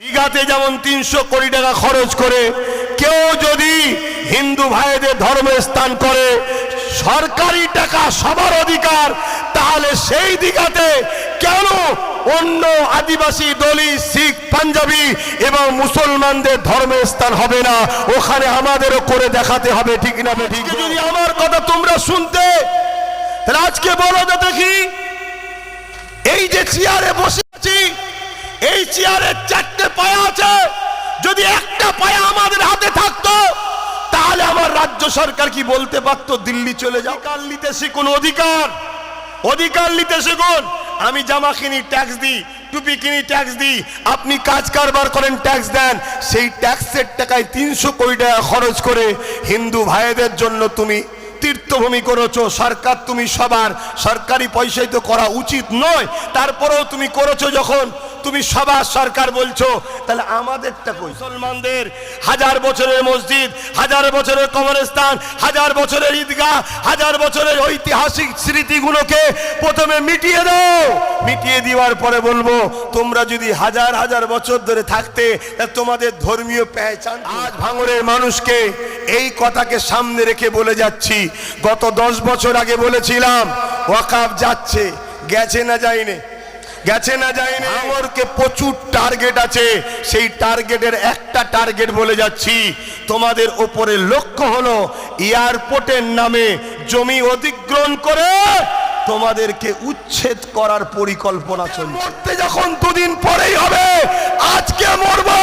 দীঘাতে যেমন তিনশো কোটি টাকা খরচ করে, কেউ যদি হিন্দু ভাইদের ধর্ম স্থান করে, সরকারি টাকা সবার অধিকার, তাহলে সেই দীঘাতে কেন অন্য আদিবাসী দলি শিখ, পাঞ্জাবি এবং মুসলমানদের ধর্মের স্থান হবে না? ওখানে আমাদেরও করে দেখাতে হবে, ঠিক না ঠিক যদি আমার কথা তোমরা শুনতে, তাহলে আজকে বলো তো দেখি, এই যে চেয়ারে বসে আছি এই চেয়ারের চারটে পায়া আছে। যদি একটা পায়া আমাদের হাতে থাকতো, তাহলে আমার রাজ্য সরকার কি বলতে পারতো, দিল্লি চলে যাও। কাল নিতে শিখুন, অধিকার। অধিকার নিতে শিখুন। আমি জামা কিনি ট্যাক্স দিই, টুপি কিনি ট্যাক্স দিই। আপনি কাজ কারবার করেন ট্যাক্স দেন। সেই ট্যাক্সের টাকায় তিনশো কোটি টাকা খরচ করে হিন্দু ভাইদের জন্য তুমি তীর্থভূমি করেছ। সরকার তুমি সবার। সরকারি পয়সায় তো করা উচিত নয়। তারপরেও তুমি করেছ যখন তুমি সবার সরকার বলছো তাহলে আমাদেরটা কই? মুসলমানদের হাজার বছরের মসজিদ হাজার বছরের কবরস্থান হাজার বছরের ঈদগাহ হাজার বছরের ঐতিহাসিক স্মৃতিগুলোকে প্রথমে মিটিয়ে দাও। মিটিয়ে দেওয়ার পরে বলব তোমরা যদি হাজার হাজার বছর ধরে থাকতে তোমাদের ধর্মীয় পেহচান আজ ভাঙরের মানুষকে এই কথাকে সামনে রেখে বলে যাচ্ছি। গত দশ বছর আগে বলেছিলাম ওয়াকাফ যাচ্ছে গেছে না যায়নি। গেছে না যায়নি? ভাঙরকে প্রচুর টার্গেট আছে। সেই টার্গেটের একটা টার্গেট বলে যাচ্ছি। তোমাদের ওপরে লক্ষ্য হলো এয়ারপোর্টের নামে জমি অধিগ্রহণ করে তোমাদেরকে উচ্ছেদ করার পরিকল্পনা চলছে। মরতে যখন দুদিন পরেই হবে আজকে মরবো।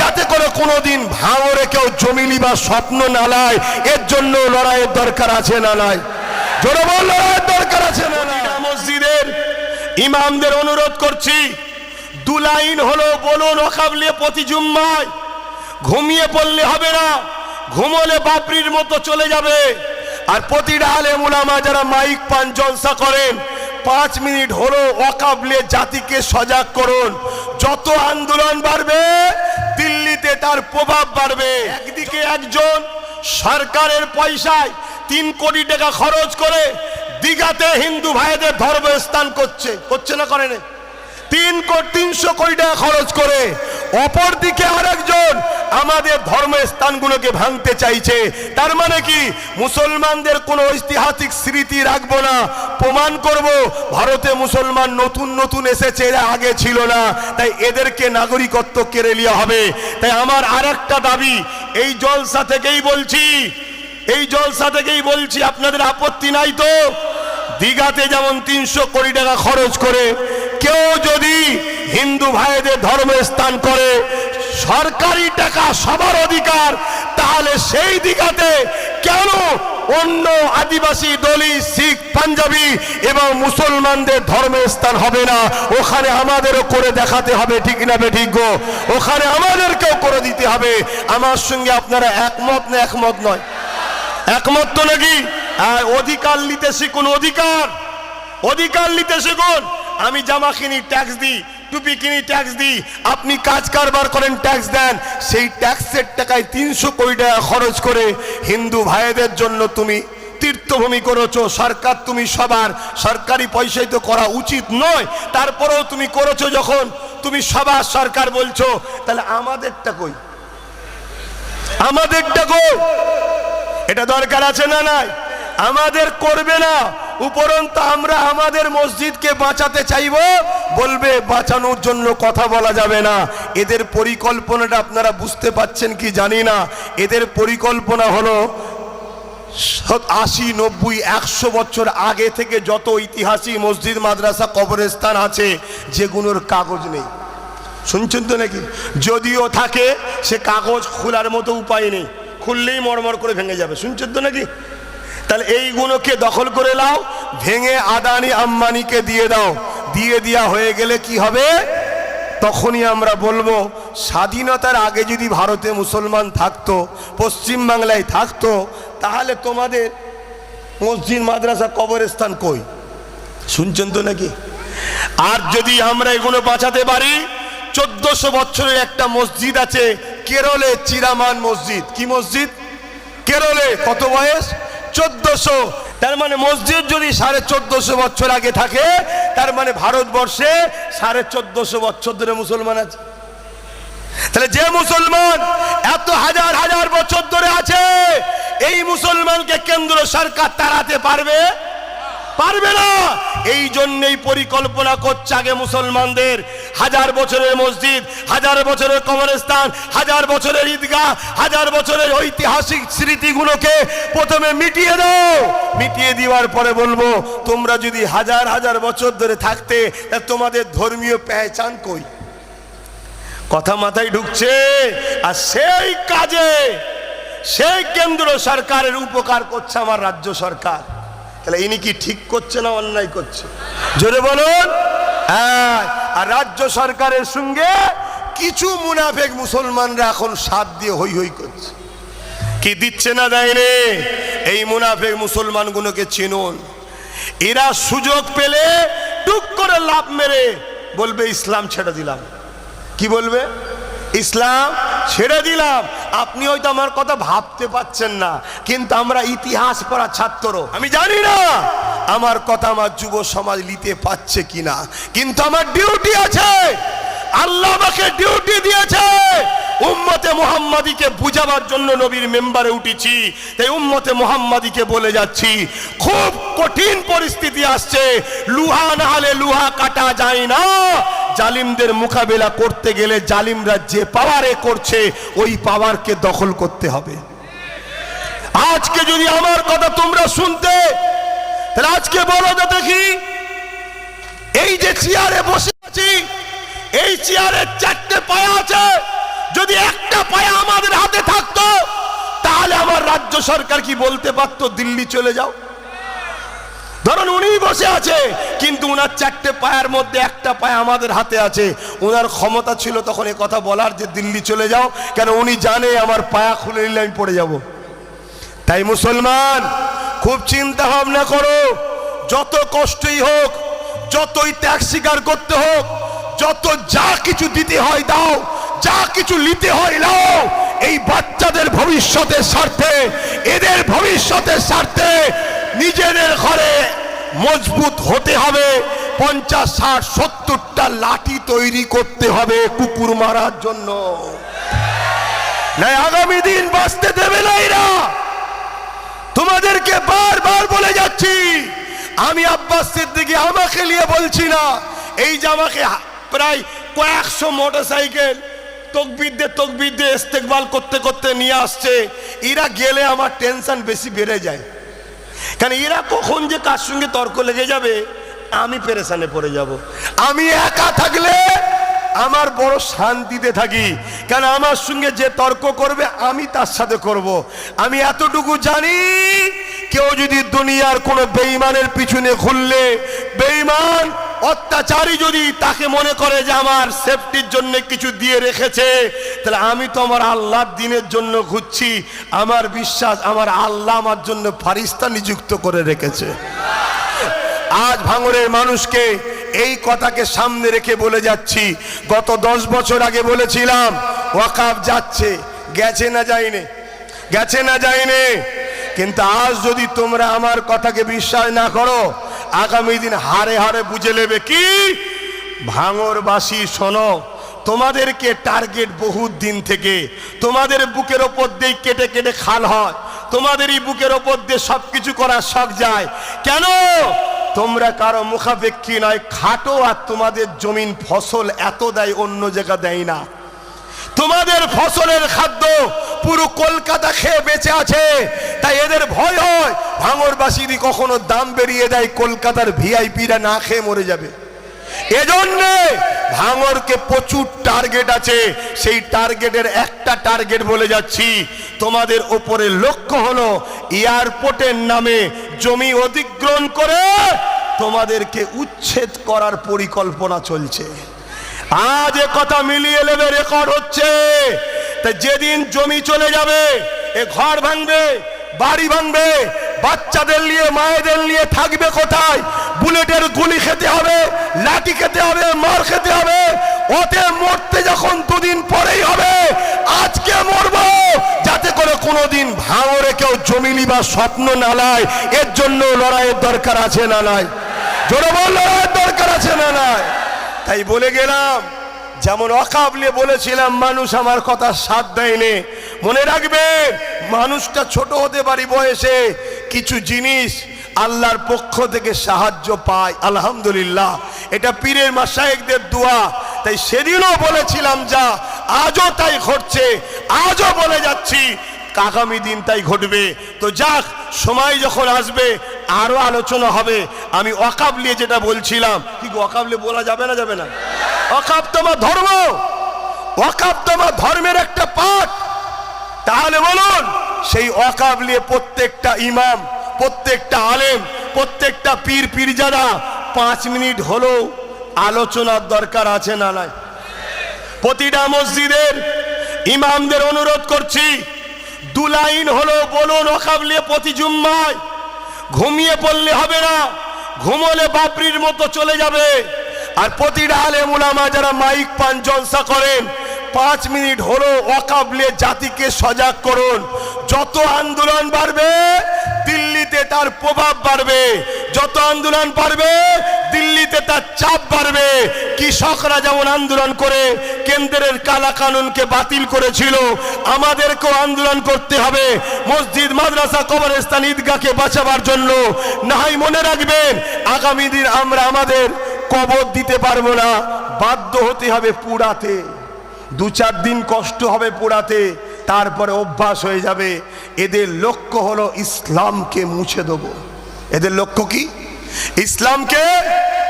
যাতে করে কোনোদিন ভাঙরে কেউ জমি নিবার স্বপ্ন না লায় এর জন্য লড়াইয়ের দরকার আছে না নাই? জোরে বল লড়াইয়ের দরকার আছে না ইমামদের অনুরোধ করছি, দু লাইন হলো বলুন ওকাবলিয়ে প্রতি জুম্মায়, ঘুমিয়ে পড়লে হবে না, ঘুমোলে বাপরির মতো চলে যাবে। আর প্রতিটা আলে মুলামা যারা মাইক পান, জলসা করেন, পাঁচ মিনিট হলো ওয়াকাবলে জাতিকে সজাগ করুন। যত আন্দোলন বাড়বে, দিল্লিতে তার প্রভাব বাড়বে। একদিকে একজন সরকারের পয়সায় তিন কোটি টাকা খরচ করে দিঘাতে হিন্দু ভাইদের ধর্ম স্থান করছে করছে না করে না? তিন কোটি তিনশো কোটি টাকা খরচ করে অপর দিকে আরেকজন আমাদের ধর্ম স্থানগুলোকে ভাঙতে চাইছে। তার মানে কি? মুসলমানদের কোনো ঐতিহাসিক স্মৃতি রাখব না, প্রমাণ করব, ভারতে মুসলমান নতুন নতুন এসেছে, এরা আগে ছিল না, তাই এদেরকে নাগরিকত্ব কেড়ে নেওয়া হবে। তাই আমার আরেকটা দাবি, এই জলসা থেকেই বলছি, এই জলসা থেকেই বলছি, আপনাদের আপত্তি নাই তো? দীঘাতে যেমন তিনশো কোটি টাকা খরচ করে, কেউ যদি হিন্দু ভাইদের ধর্ম স্থান করে, সরকারি টাকা সবার অধিকার, তাহলে সেই দীঘাতে কেন অন্য আদিবাসী দলি শিখ, পাঞ্জাবি এবং মুসলমানদের ধর্মের স্থান হবে না? ওখানে আমাদেরও করে দেখাতে হবে, ঠিক না বে ঠিক গো? ওখানে আমাদেরকেও করে দিতে হবে। আমার সঙ্গে আপনারা একমত না একমত নয়? একমত তো নাকি? আর অধিকার নিতে শিখুন, অধিকার। অধিকার নিতে শিখুন। আমি জামা কিনি ট্যাক্স দিই, টুপি কিনি ট্যাক্স দিই। আপনি কাজ কারবার করেন ট্যাক্স দেন। সেই ট্যাক্সের টাকায় তিনশো কোটি টাকা খরচ করে হিন্দু ভাইদের জন্য তুমি তীর্থভূমি করেছ। সরকার তুমি সবার, সরকারি পয়সায় তো করা উচিত নয়। তারপরেও তুমি করেছ যখন তুমি সবার সরকার বলছো। তাহলে আমাদেরটা কই? আমাদেরটা কই? এটা দরকার আছে না নাই? আমাদের করবে না। উপরন্ত আমরা আমাদের মসজিদকে বাঁচাতে চাইব। বলবে, বাঁচানোর জন্য কথা বলা যাবে না। এদের পরিকল্পনাটা আপনারা বুঝতে পাচ্ছেন কি জানি না। এদের পরিকল্পনা হলো আশি, নব্বই, একশো বছর আগে থেকে যত ঐতিহাসিক মসজিদ, মাদ্রাসা, কবরস্থান আছে, যেগুলোর কাগজ নেই। শুনছেন তো নাকি? যদিও থাকে, সে কাগজ খোলার মতো উপায় নেই। খুললেই মরমর করে ভেঙে যাবে। শুনছেন তো নাকি? তাহলে এইগুলোকে দখল করে নাও, ভেঙে আদানি আম্বানিকে দিয়ে দাও। দিয়ে দেওয়া হয়ে গেলে কি হবে? তখনই আমরা বলব, স্বাধীনতার আগে যদি ভারতে মুসলমান থাকতো, পশ্চিম বাংলায় থাকতো, তাহলে তোমাদের মসজিদ, মাদ্রাসা, কবরস্থান কই? শুনছেন তো নাকি? আর যদি আমরা এগুলো বাঁচাতে পারি, চোদ্দশো বছরের একটা মসজিদ আছে, কেরলে চিরামান মসজিদ। কি মসজিদ? কেরলে কত বয়স? চোদ্দশো। তার মানে মসজিদ যদি সাড়ে চোদ্দশো বছর আগে থাকে, তার মানে ভারতবর্ষে সাড়ে চোদ্দশো বছর ধরে মুসলমান আছে। তাহলে যে মুসলমান এত হাজার হাজার বছর ধরে আছে, এই মুসলমানকে কেন্দ্র সরকার তাড়াতে পারবে? পারবে না। এই জন্যই পরিকল্পনা করছে আগে মুসলমানদের। হাজার বছরের মসজিদ, হাজার বছরের কবরস্থান, হাজার বছরের ঈদগাহ, হাজার বছরের ঐতিহাসিক স্মৃতিগুলোকে প্রথমে মিটিয়ে দাও। মিটিয়ে দেওয়ার পরে বলব, তোমরা যদি হাজার হাজার বছর ধরে থাকতে তোমাদের ধর্মীয় পেহচান কই? কথা মাথায় ঢুকছে। আর সেই কাজে, সেই কেন্দ্র সরকারের উপকার করছে আমার রাজ্য সরকার। তাহলে ইনি কি ঠিক করছে না অন্যায় করছে? জোরে বলুন। হ্যাঁ আর রাজ্য সরকারের সঙ্গে কিছু মুনাফেক মুসলমানরা এখন সাথ দিয়ে হই হই করছে। কি দিচ্ছে না দেয়নি? এই মুনাফেক মুসলমানগুলোকে চিনুন। এরা সুযোগ পেলে টুক করে লাভ মেরে বলবে, ইসলাম ছেড়ে দিলাম। কি বলবে? ইসলাম ছেড়ে দিলাম। আপনি হয়তো আমার কথা ভাবতে পাচ্ছেন না কিন্তু আমরা ইতিহাস পড়া ছাত্র। আমি জানি না। আমার কথা আমার যুব সমাজ নিতে পাচ্ছে কিনা কিন্তু আমার ডিউটি আছে। আল্লাহ আমাকে ডিউটি দিয়েছে। উম্মতে মোহাম্মদীকে বুঝাবার জন্য নবীর মেম্বারে উঠেছি। তাই উম্মতে মোহাম্মদীকে বলে যাচ্ছি, খুব কঠিন পরিস্থিতি আসছে, লুহা না হলে লুহা কাটা যায় না। জালিমদের মোকাবেলা করতে গেলে জালিমরা যে পাওয়ারে করছে, ওই পাওয়ারকে দখল করতে হবে। আজকে যদি আমার কথা তোমরা শুনতে, তাহলে আজকে বলো তো দেখি, এই যে চেয়ারে বসে আছি, এই চেয়ারের চারটে পায়া আছে যদি একটা পায়া আমাদের হাতে থাকতো, তাহলে আমার রাজ্য সরকার কি বলতে পারতো, দিল্লি চলে যাও? ধরুন উনি বসে আছে, কিন্তু উনার চারটে পায়ের মধ্যে একটা পায়ে আমাদের হাতে আছে। ওনার ক্ষমতা ছিল তখন এ কথা বলার যে দিল্লি চলে যাও, কেন উনি জানে আমার পায়া খুলে নিলে আমি পড়ে যাব। তাই মুসলমান, খুব চিন্তা ভাবনা করো, যত কষ্টই হোক, যতই ত্যাগ স্বীকার করতে হোক, যত যা কিছু দিতে হয় দাও যা কিছু নিতে হয় নাও। এই বাচ্চাদের ভবিষ্যতের স্বার্থে, এদের ভবিষ্যতের স্বার্থে নিজেদের ঘরে মজবুত হতে হবে। পঞ্চাশ, ষাট, সত্তরটা লাঠি তৈরি করতে হবে কুকুর মারার জন্য। আগামী দিন বাঁচতে দেবে না এরা। তোমাদেরকে বারবার বলে যাচ্ছি, আমি আব্বাস সিদ্দিকি আমাকে নিয়ে বলছি না, এই যে আমাকে প্রায় কয়েকশো মোটর সাইকেল তকবির দিয়ে তকবির ইস্তেকবাল করতে করতে নিয়ে আসছে। এরা গেলে আমার টেনশন বেশি বেড়ে যায়। কারণ এরা কখন যে কার সঙ্গে তর্ক লেগে যাবে, আমি পেরেশানে পড়ে যাব। আমি একা থাকলে আমার বড় শান্তিতে থাকি। কেন আমার সঙ্গে যে তর্ক করবে, আমি তার সাথে করব। আমি এতটুকু জানি, কেউ যদি দুনিয়ার কোনো বেইমানের পিছনে ঘুরলে বেইমান অত্যাচারী যদি তাকে মনে করে যে আমার সেফটির জন্য কিছু দিয়ে রেখেছে, তাহলে আমি তো আমার আল্লাহর দিনের জন্য ঘুরছি আমার বিশ্বাস আমার আল্লাহ আমার জন্য ফারিস্তা নিযুক্ত করে রেখেছে। আজ ভাঙরের মানুষকে এই কথাকে সামনে রেখে বলে যাচ্ছি। গত দশ বছর আগে বলেছিলাম, ওয়াকাফ যাচ্ছে, গেছে না যায়নি, গেছে না যায়নি। কিন্তু আজ যদি তোমরা আমার কথাকে বিশ্বাস না করো আগামী দিন হারে হারে বুঝে নেবে কি? ভাঙরবাসী, শোনো, তোমাদেরকে টার্গেট বহুত দিন থেকে। তোমাদের বুকের ওপর দিয়ে কেটে কেটে খাল হয়। তোমাদেরই বুকের ওপর দিয়ে সব কিছু করার শখ যায়। কেন? তোমরা কারও মুখাপেক্ষী নয়, খাটো আর তোমাদের জমিন ফসল এত দেয়, অন্য জায়গা দেয় না। তোমাদের ফসলের খাদ্য পুরো কলকাতা খেয়ে বেঁচে আছে। তাই এদের ভয় হয় ভাঙরবাসীরই কখনো দাম বেরিয়ে দেয়, কলকাতার ভিআইপিরা না খেয়ে মরে যাবে। এজন্য ভাঙরকে প্রচুর টার্গেট আছে। সেই টার্গেটের একটা টার্গেট বলে যাচ্ছি, তোমাদের ওপরে লক্ষ্য হলো এয়ারপোর্টের নামে জমি অধিগ্রহণ করে তোমাদেরকে উচ্ছেদ করার পরিকল্পনা চলছে। আজ এ কথা মিলিয়ে নেবে রেকর্ড হচ্ছে। তা যেদিন জমি চলে যাবে, এ ঘর ভাঙবে, বাড়ি ভাঙবে, বাচ্চাদের নিয়ে, মায়েদের নিয়ে থাকবে কোথায়? বুলেটের গুলি খেতে হবে, লাঠি খেতে হবে, মার খেতে হবে, ওতে মরতে যখন দুদিন পরেই হবে, আজকে মরবো, যাতে করে কোনোদিন ভাঙরে কেউ জমি নিবার স্বপ্ন না নেয় এর জন্য লড়াইয়ের দরকার আছে না নাই? জোরে বল, লড়াইয়ের দরকার আছে না নাই? তাই বলে গেলাম, যেমন অকাবলে বলেছিলাম, মানুষ আমার কথা সাথ দেয়নি। মনে রাখবেন মানুষটা ছোট হতে পারি বয়সে, কিছু জিনিস আল্লাহর পক্ষ থেকে সাহায্য পায়, আলহামদুলিল্লাহ। এটা পীরের মাসায়েকদের দোয়া। তাই সেদিনও বলেছিলাম যা, আজও তাই ঘটছে, আজও বলে যাচ্ছি, আগামী দিন তাই ঘটবে। তো যাক, সময় যখন আসবে আরও আলোচনা হবে। আমি অকাবলিয়ে যেটা বলছিলাম, কি অকাবলি বলা যাবে না যাবে না? অকাব তোমার ধর্ম। অকাব তোমার ধর্মের একটা পাঠ। তাহলে বলুন, সেই অকাবলিয়ে প্রত্যেকটা ইমাম, প্রত্যেকটা আলেম, প্রত্যেকটা পীর, পীরজাদা পাঁচ মিনিট হলেও আলোচনার দরকার আছে না নাই? প্রতিটা মসজিদের ইমামদের অনুরোধ করছি, দু লাইন হলো বলুন অকাবলিয়ে প্রতি জুম্মায় ঘুমিয়ে পড়লে হবে না। ঘুমলে বাপরির মতো চলে যাবে। আর প্রতিটা আলেম মুলামা যারা মাইক পান, জলসা করেন, পাঁচ মিনিট হলো অকাবলে জাতিকে সজাগ করুন। যত আন্দোলন বাড়বে দিল্লিতে তার প্রভাব বাড়বে, যত আন্দোলন বাড়বে, দিল্লিতে তার চাপ বাড়বে। কৃষকরা যেমন আন্দোলন করে, কেন্দ্রের কালা কানুনকে বাতিল করেছিল, আমাদেরকেও আন্দোলন করতে হবে। মসজিদ, মাদ্রাসা, কবরস্থান, ঈদগাহকে বাঁচাবার জন্য নাহাই মনে রাখবেন, আগামী দিন আমরা আমাদের কবর দিতে পারব না। বাধ্য হতে হবে পুরাতে। দু চার দিন কষ্ট হবে পোড়াতে তারপরে অভ্যাস হয়ে যাবে। এদের লক্ষ্য হলো ইসলামকে মুছে দেব। এদের লক্ষ্য কি? ইসলামকে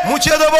মুছে দেব।